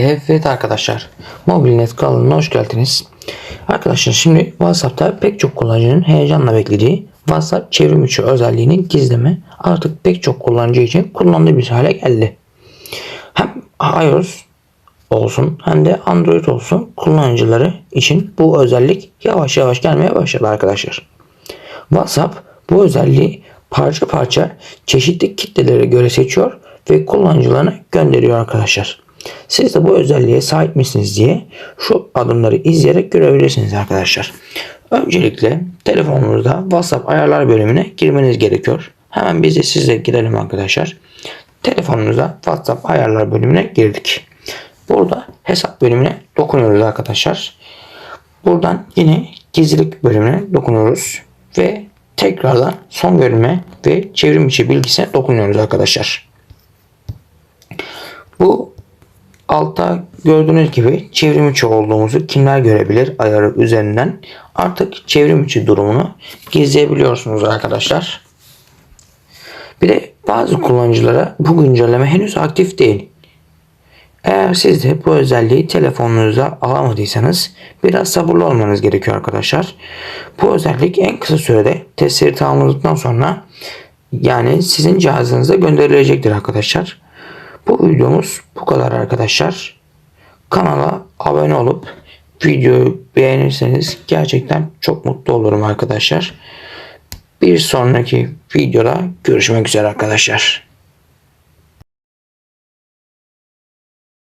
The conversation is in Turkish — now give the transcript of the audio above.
Evet arkadaşlar, Mobilnet kanalına hoş geldiniz. Arkadaşlar şimdi WhatsApp'ta pek çok kullanıcının heyecanla beklediği WhatsApp çevrim içi özelliğinin gizleme artık pek çok kullanıcı için kullanılabilir bir hale geldi. Hem iOS olsun hem de Android olsun kullanıcıları için bu özellik yavaş yavaş gelmeye başladı arkadaşlar. WhatsApp bu özelliği parça parça çeşitli kitlelere göre seçiyor ve kullanıcılarına gönderiyor arkadaşlar. Siz de bu özelliğe sahip misiniz diye şu adımları izleyerek görebilirsiniz arkadaşlar. Öncelikle telefonunuzda WhatsApp ayarlar bölümüne girmeniz gerekiyor. Hemen biz de sizle girelim arkadaşlar. Telefonunuza WhatsApp ayarlar bölümüne girdik. Burada hesap bölümüne dokunuyoruz arkadaşlar. Buradan yine gizlilik bölümüne dokunuyoruz ve tekrardan son bölüme ve çevrim içi bilgisine dokunuyoruz arkadaşlar. Bu altta gördüğünüz gibi çevrim içi olduğumuzu kimler görebilir ayarı üzerinden artık çevrim içi durumunu gizleyebiliyorsunuz arkadaşlar. Bir de bazı kullanıcılara bu güncelleme henüz aktif değil. Eğer siz de bu özelliği telefonunuza alamadıysanız biraz sabırlı olmanız gerekiyor arkadaşlar. Bu özellik en kısa sürede testleri tamamladıktan sonra yani sizin cihazınıza gönderilecektir arkadaşlar. Bu videomuz bu kadar arkadaşlar. Kanala abone olup videoyu beğenirseniz gerçekten çok mutlu olurum arkadaşlar. Bir sonraki videoda görüşmek üzere arkadaşlar.